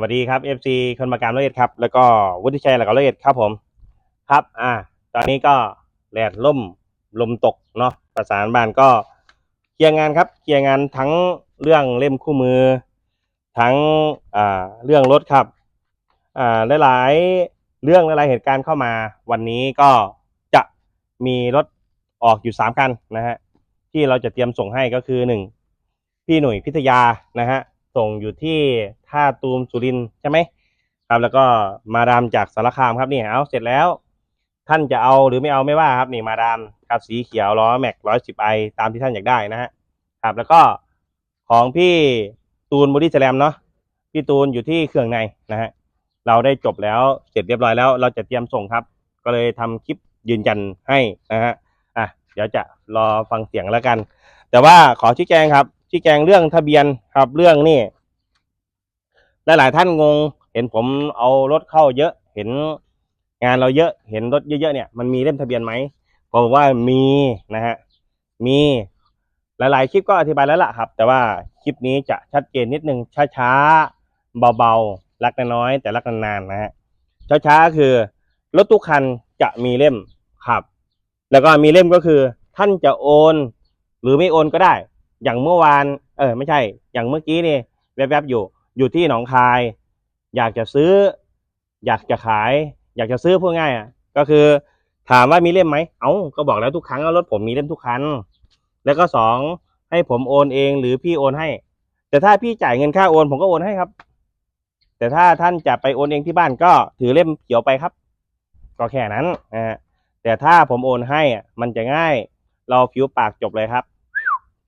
วัสดีครับ FC คนมาการละเอียดครับ แล้วก็วุฒิชัยหลักละเอียดครับผม ครับ อ่า ตอนนี้ก็แดดล่มลมตกเนาะ ประสานบ้านก็เคลียร์งานครับ เคลียร์งานทั้งเรื่องเล่มคู่มือ ทั้งอ่าเรื่องรถครับ อ่าหลายๆเรื่องหลายๆเหตุการณ์เข้ามา วันนี้ก็จะมีรถออกอยู่สามคันนะฮะ ที่เราจะเตรียมส่งให้ก็คือหนึ่งพี่หนุ่ยพิทยานะฮะ ส่งอยู่ที่ท่าตูมสุรินใช่ไหมครับ แล้วก็มาดามจากสารคามครับนี่เอาเสร็จแล้ว ท่านจะเอาหรือไม่เอาไม่ว่าครับนี่มาดามครับสีเขียวล้อแม็กร้อยสิบไอตามที่ท่านอยากได้นะฮะครับ แล้วก็ของพี่ตูนบอดี้แสลมเนาะพี่ตูนอยู่ที่เครื่องในนะฮะเราได้จบแล้วเสร็จเรียบร้อยแล้ว เราจะเตรียมส่งครับ ก็เลยทำคลิปยืนยันให้นะฮะอะเดี๋ยวจะรอฟังเสียงแล้วกัน แต่ว่าขอชี้แจงครับ ชี้แจงเรื่องทะเบียนครับเรื่องนี่หลายๆท่านงง เห็นผมเอารถเข้าเยอะ เห็นงานเราเยอะ เห็นรถเยอะๆเนี่ยมันมีเล่มทะเบียนไหมผมบอกว่ามีนะฮะมีหลายๆคลิปก็อธิบายแล้วล่ะครับ แต่ว่าคลิปนี้จะชัดเจนนิดนึงช้าๆเบาๆรักน้อยแต่รักนานๆนะฮะช้าๆคือรถทุกคันจะมีเล่มครับ แล้วก็มีเล่มก็คือ ท่านจะโอน หรือไม่โอนก็ได้ อย่างเมื่อวาน เออ ไม่ใช่ อย่างเมื่อกี้นี่แวบๆอยู่ อยู่ที่หนองคาย อยากจะซื้อ อยากจะขาย อยากจะซื้อพูดง่ายอะ ก็คือ ถามว่ามีเล่มไหม เอ้า ก็บอกแล้วทุกครั้งว่ารถผมมีเล่มทุกคัน แล้วก็สองให้ผมโอนเองหรือพี่โอนให้ แต่ถ้าพี่จ่ายเงินค่าโอนผมก็โอนให้ครับ แต่ถ้าท่านจะไปโอนเองที่บ้านก็ถือเล่มเขียวไปครับ ก็แค่นั้นนะฮะแต่ถ้าผมโอนให้อะมันจะง่าย เราผิวปากจบเลยครับ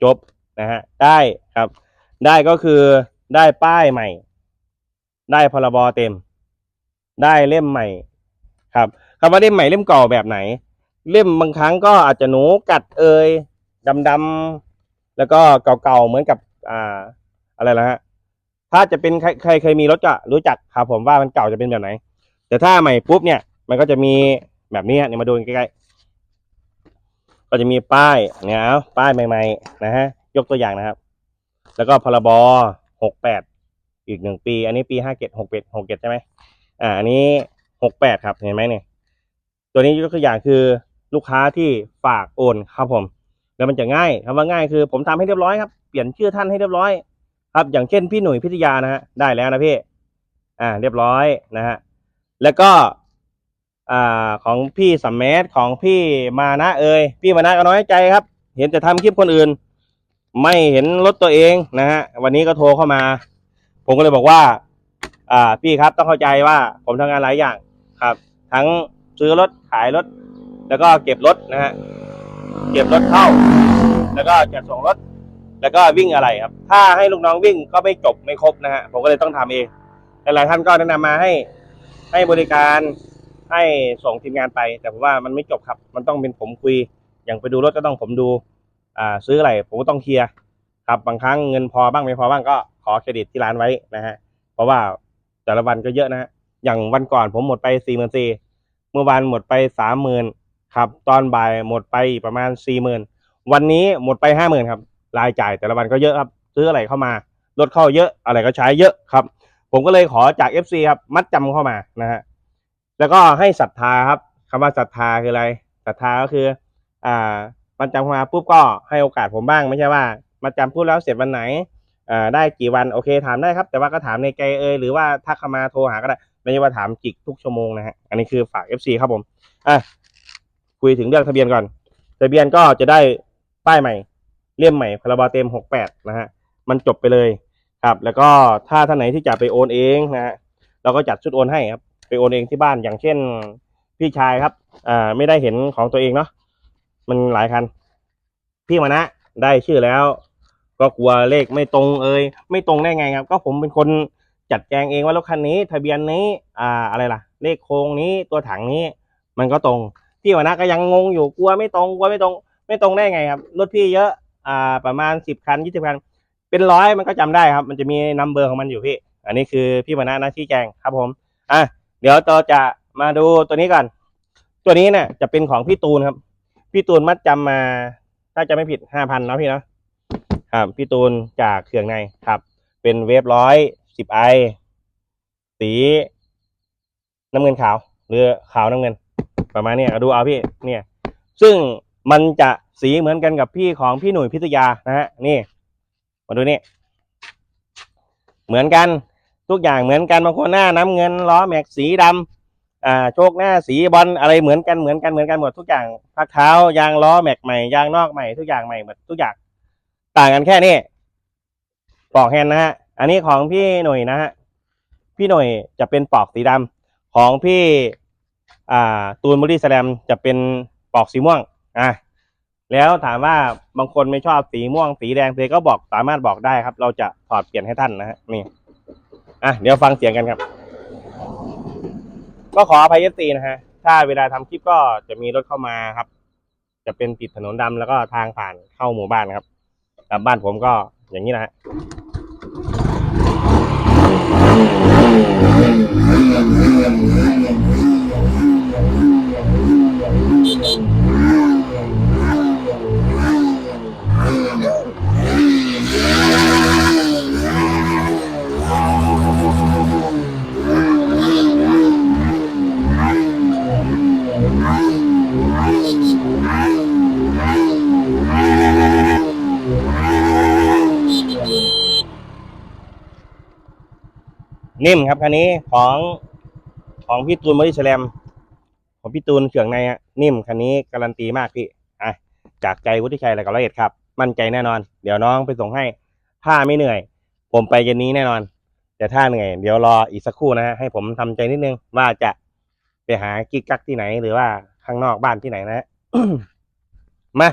จบ นะฮะได้ครับ ได้ก็คือได้ป้ายใหม่ ได้พรบเต็ม ได้เล่มใหม่ ครับคำว่าเล่มใหม่เล่มเก่าแบบไหน เล่มบางครั้งก็อาจจะหนูกัดเอยดำๆแล้วก็เก่าๆเหมือนกับอ่าอะไรละฮะถ้าจะเป็นใครใครเคยมีรถก็รู้จักครับผมว่ามันเก่าจะเป็นแบบไหน แต่ถ้าใหม่ปุ๊บเนี่ย มันก็จะมีแบบนี้เนี่ยมาดูใกล้ๆก็จะมีป้ายเนี่ยเอาป้ายใหม่ ๆ นะฮะ ยกตัวอย่างนะครับ แล้วก็พรบหกแปดอีกหนึ่งปี อันนี้ปีห้าเจ็ดหกเจ็ดหกเจ็ดใช่ไหมอ่าอันนี้หกแปดครับเห็นไหมเนี่ย ตัวนี้ยกตัวอย่างคือลูกค้าที่ฝากโอนครับผม แล้วมันจะง่ายคำว่าง่ายคือ ผมทำให้เรียบร้อยครับเปลี่ยนชื่อท่านให้เรียบร้อย ครับ อย่างเช่นพี่หนุ่ยพิทยานะฮะได้แล้วนะพี่อ่า เรียบร้อยนะฮะแล้วก็อ่าของพี่สัมเมธของพี่มานะเอ่ยพี่มานะก็น้อยใจครับ เห็นแต่ทำคลิปคนอื่น ไม่เห็นรถตัวเองนะฮะวันนี้ก็โทรเข้ามา ผมก็เลยบอกว่า อ่า พี่ครับต้องเข้าใจว่าผมทำงานหลายอย่างครับ ทั้งซื้อรถขายรถ แล้วก็เก็บรถนะฮะเก็บรถเข้า แล้วก็จัดส่งรถ แล้วก็วิ่งอะไรครับ ถ้าให้ลูกน้องวิ่งก็ไม่จบไม่ครบนะฮะผมก็เลยต้องทำเองหลายๆท่านก็แนะนำมาให้ให้บริการให้ส่งทีมงานไป แต่ผมว่ามันไม่จบครับ มันต้องเป็นผมคุย อย่างไปดูรถก็ต้องผมดู ซื้ออะไรผมก็ต้องเคลียร์ครับบางครั้งเงินพอบ้างไม่พอบ้างก็ขอเครดิตที่ร้านไว้นะฮะเพราะว่าแต่ละวันก็เยอะนะฮะอย่างวันก่อนผมหมดไปสี่หมื่นสี่เมื่อวานหมดไปสามหมื่นครับตอนบ่ายหมดไปประมาณสี่หมื่นวันนี้หมดไปห้าหมื่นครับรายจ่ายแต่ละวันก็เยอะครับซื้ออะไรเข้ามารถเข้าเยอะอะไรก็ใช้เยอะครับ ผมก็เลยขอจาก FC ครับมัดจำเข้ามานะฮะแล้วก็ให้ศรัทธาครับคำว่าศรัทธาคืออะไรศรัทธาก็คืออ่า มัดจำเข้ามาปุ๊บก็ให้โอกาสผมบ้าง ไม่ใช่ว่ามัดจำพูดแล้วเสร็จวันไหนได้กี่วันโอเคถามได้ครับ แต่ว่าก็ถามในใจเอยหรือว่าถ้าเข้ามาโทรหาก็ได้ไม่ใช่ว่าถามจิกทุกชั่วโมงนะฮะอันนี้คือฝาก FC ครับผมอะคุยถึงเรื่องทะเบียนก่อน ทะเบียนก็จะได้ป้ายใหม่ เล่มใหม่พรบเต็มหกแปดนะฮะมันจบไปเลยครับ แล้วก็ถ้าท่านไหนที่จะไปโอนเองนะฮะเราก็จัดชุดโอนให้ครับ ไปโอนเองที่บ้านอย่างเช่นพี่ชายครับอ่าไม่ได้เห็นของตัวเองเนาะ มันหลายคัน พี่มานะ ได้ชื่อแล้ว ก็กลัวเลขไม่ตรงเอ่ยไม่ตรงได้ไงครับ ก็ผมเป็นคนจัดแจงเองว่ารถคันนี้ ทะเบียนนี้ อ่าอะไรล่ะ เลขโครงนี้ตัวถังนี้ มันก็ตรง พี่วนะก็ยังงงอยู่กลัวไม่ตรงกลัวไม่ตรง ไม่ตรงได้ไงครับรถพี่เยอะ อ่า ประมาณสิบคันยี่สิบคัน เป็นร้อยมันก็จำได้ครับ มันจะมีนัมเบอร์ของมันอยู่พี่ อันนี้คือพี่วนะน้าที่แจงครับผมอะเดี๋ยวเราจะมาดูตัวนี้ก่อน ตัวนี้เนี่ยจะเป็นของพี่ตูนครับ พี่ตูนมัดจำมา ถ้าจะไม่ผิดห้าพันเนาะพี่เนาะครับ พี่ตูนจากเครื่องในครับ เป็นเวฟร้อยสิบไอสีน้ำเงินขาว หรือขาวน้ำเงิน ประมาณนี้ดูเอาพี่เนี่ย ซึ่งมันจะสีเหมือนกันกับพี่ของพี่หนุ่ยพิทยานะฮะนี่มาดูนี่เหมือนกันทุกอย่างเหมือนกันบางคนหน้าน้ำเงินล้อแม็กสีดำ อ่าโชคหน้าสีบอลอะไรเหมือนกันเหมือนกันเหมือนกันหมดทุกอย่างพักเท้ายางล้อแม็กใหม่ยางนอกใหม่ทุกอย่างใหม่หมดทุกอย่างต่างกันแค่นี้ปลอกแฮนด์นะฮะอันนี้ของพี่หนุ่ยนะฮะพี่หนุ่ยจะเป็นปลอกสีดำของพี่อ่าตูนบอดี้แสลมจะเป็นปลอกสีม่วงอะแล้วถามว่าบางคนไม่ชอบสีม่วงสีแดงเธอก็บอกสามารถบอกได้ครับ เราจะถอดเปลี่ยนให้ท่านนะฮะนี่อะเดี๋ยวฟังเสียงกันครับ ก็ขออภัยเอฟซีนะฮะ ถ้าเวลาทำคลิปก็จะมีรถเข้ามาครับ จะเป็นติดถนนดำแล้วก็ทางผ่านเข้าหมู่บ้านครับกลับบ้านผมก็อย่างนี้นะฮะ นิ่มครับคันนี้ของของพี่ตูนบอดี้แลมของพี่ตูนเขื่องในฮะนิ่มคันนี้การันตีมากพี่อะจากใจวุฒิชัยและกับละเอียดครับ มั่นใจแน่นอน เดี๋ยวน้องไปส่งให้ถ้าไม่เหนื่อย ผมไปเย็นนี้แน่นอน แต่ถ้าเหนื่อยเดี๋ยวรออีกสักครู่นะฮะให้ผมทำใจนิดนึงว่าจะไปหากิ๊กกักที่ไหน หรือว่าข้างนอกบ้านที่ไหนนะฮะมา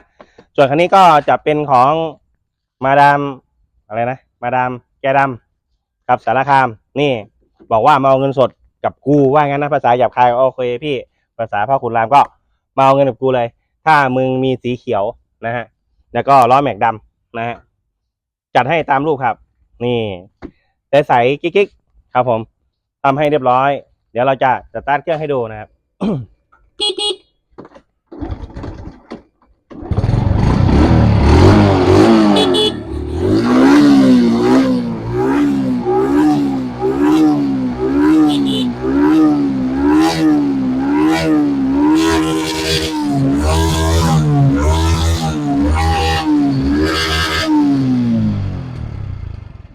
ส่วนคันนี้ก็จะเป็นของมาดามอะไรนะ มาดามแกดำ ครับสารคาม นี่ บอกว่ามาเอาเงินสดกับกูว่างั้นนะภาษาหยาบคายโอเคพี่ภาษาพ่อขุนรามก็มาเอาเงินกับกูเลย ถ้ามึงมีสีเขียวนะฮะแล้วก็ล้อแม็กดำนะฮะจัดให้ตามรูปครับ นี่ใสๆกิ๊กๆครับผมทำให้เรียบร้อย เดี๋ยวเราจะสตาร์ทเครื่องให้ดูนะครับ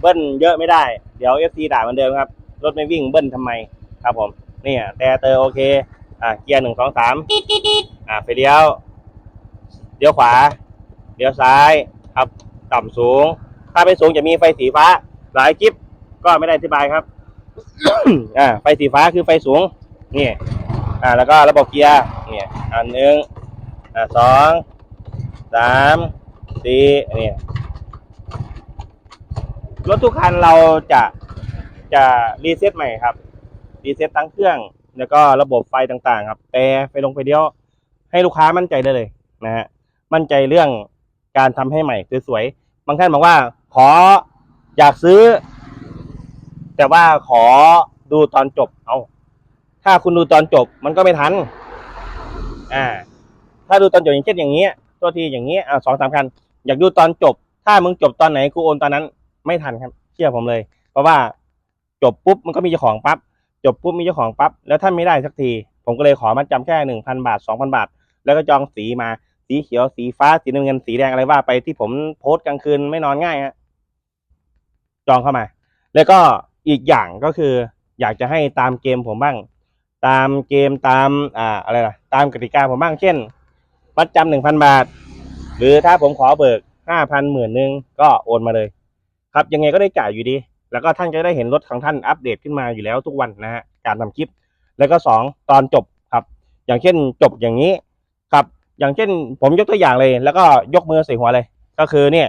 เบิ้ลเยอะไม่ได้ เดี๋ยวเอฟซีด่าเหมือนเดิมครับ รถไม่วิ่งเบิ้ลทำไมครับผมเนี่ยแต่เตอร์โอเค อ่าเกียร์หนึ่งสองสามอ่าไฟเลี้ยวเลี้ยวขวาเลี้ยวซ้ายครับต่ำสูง ถ้าไม่สูงจะมีไฟสีฟ้า หลายคลิปก็ไม่ได้อธิบายครับอ่าไฟสีฟ้าคือไฟสูงนี่อ่าแล้วก็ระบบเกียร์เนี่ยอันหนึ่งอ่าสองสามสี่เนี่ย รถทุกคันเราจะจะรีเซ็ตใหม่ครับ รีเซ็ตทั้งเครื่อง แล้วก็ระบบไฟต่างๆ ครับ แต่ไฟลงไฟเดียวให้ลูกค้ามั่นใจได้เลยนะฮะ มั่นใจเรื่องการทำให้ใหม่สวยๆ บางท่านบอกว่า ขออยากซื้อ แต่ว่าขอดูตอนจบ เอา ถ้าคุณดูตอนจบมันก็ไม่ทัน อ่า ถ้าดูตอนจบอย่างเช่นอย่างเงี้ย ตัวทีอย่างเงี้ยอ่าสองสามคัน อยากดูตอนจบ ถ้ามึงจบตอนไหนกูโอนตอนนั้น ไม่ทันครับ เชื่อผมเลย เพราะว่าจบปุ๊บมันก็มีเจ้าของปั๊บจบปุ๊บมีเจ้าของปั๊บแล้วถ้านไม่ได้สักที ผมก็เลยขอมาจำแค่หนึ่งพันบาทสองพันบาท แล้วก็จองสีมาสีเขียวสีฟ้าสีน้ำเงินสีแดงอะไรว่าไปที่ผมโพสต์กลางคืนไม่นอนง่ายฮะจองเข้ามา แล้วก็อีกอย่างก็คือ อยากจะให้ตามเกมผมบ้าง ตามเกมตามอ่าอะไรล่ะ ตามกติกาผมบ้างเช่นมัดจำหนึ่งพันบาท หรือถ้าผมขอเบิกห้าพันหมื่นหนึ่งก็โอนมาเลย ครับยังไงก็ได้จ่ายอยู่ดี แล้วก็ท่านจะได้เห็นรถของท่านอัปเดตขึ้นมาอยู่แล้วทุกวันนะฮะการทำคลิป แล้วก็สองตอนจบครับ อย่างเช่นจบอย่างนี้ครับ อย่างเช่นผมยกตัวอย่างเลย แล้วก็ยกมือใส่หัวเลย ก็คือเนี่ย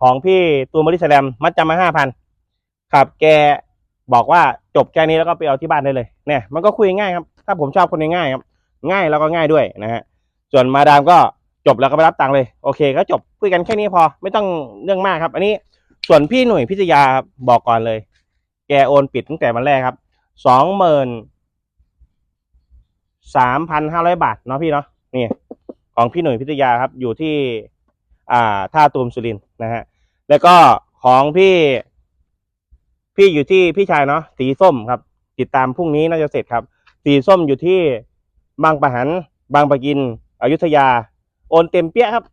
ของพี่ตูนบริสแลมมัดจำมาห้าพันครับแกบอกว่าจบแค่นี้แล้วก็ไปเอาที่บ้านได้เลยเนี่ยมันก็คุยง่ายครับถ้าผมชอบคนง่ายครับ ง่ายแล้วก็ง่ายด้วยนะฮะส่วนมาดามก็จบแล้วก็ไปรับตังค์เลยโอเค ก็จบคุยกันแค่นี้พอไม่ต้องเรื่องมากครับ อันนี้ ส่วนพี่หนุ่ยพิทยาครับบอกก่อนเลย แกโอนปิดตั้งแต่วันแรกครับสองหมื่นสามพันห้าร้อยบาทเนาะพี่เนาะนี่ของพี่หนุ่ยพิทยาครับ อยู่ที่ อ่าท่าตูมสุรินนะฮะ แล้วก็ของพี่ พี่อยู่ที่พี่ชายเนาะสีส้มครับ ติดตามพรุ่งนี้น่าจะเสร็จครับ สีส้มอยู่ที่บางปะหัน บางปะกิน อยุธยา โอนเต็มเปี้ยครับ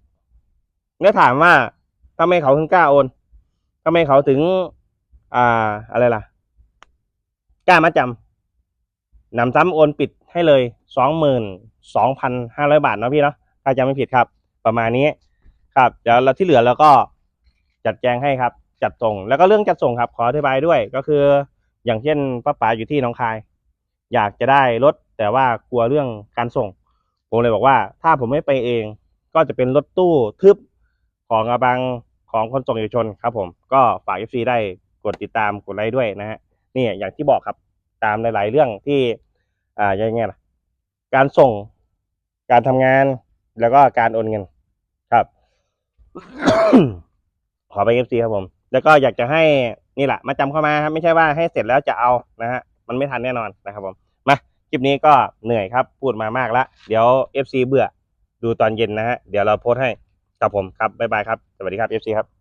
แล้วถามว่าทำไมเขาถึงกล้าโอน ทำไมเขาถึง อ่า อะไรล่ะ กล้ามาจำนำซ้ำโอนปิดให้เลยสองหมื่นสองพันห้าร้อยบาทเนาะพี่เนาะถ้าจำไม่ผิดครับ ประมาณนี้ ครับ เดี๋ยวเราที่เหลือเราก็จัดแจงให้ครับ จัดส่ง แล้วก็เรื่องจัดส่งครับ ขออธิบายด้วย ก็คือ อย่างเช่นป้าป๋าอยู่ที่หนองคาย อยากจะได้รถแต่ว่ากลัวเรื่องการส่ง ผมเลยบอกว่า ถ้าผมไม่ไปเอง ก็จะเป็นรถตู้ทึบของอาบัง ของคนส่งเอกชนครับผมก็ฝาก FC ได้กดติดตามกดไลค์ด้วยนะฮะนี่อย่างที่บอกครับตามหลาย ๆ เรื่องที่อ่ายังไงล่ะการส่งการทำงานแล้วก็การโอนเงินครับ ขอไป FC ครับผม แล้วก็อยากจะให้นี่แหละมาจำเข้ามาครับไม่ใช่ว่าให้เสร็จแล้วจะเอานะฮะมันไม่ทันแน่นอนนะครับผมมาคลิปนี้ก็เหนื่อยครับพูดมามากแล้วเดี๋ยว FC เบื่อดูตอนเย็นนะฮะเดี๋ยวเราโพสให้ ครับผมครับบ๊ายบายครับ สวัสดีครับเอฟซีครับ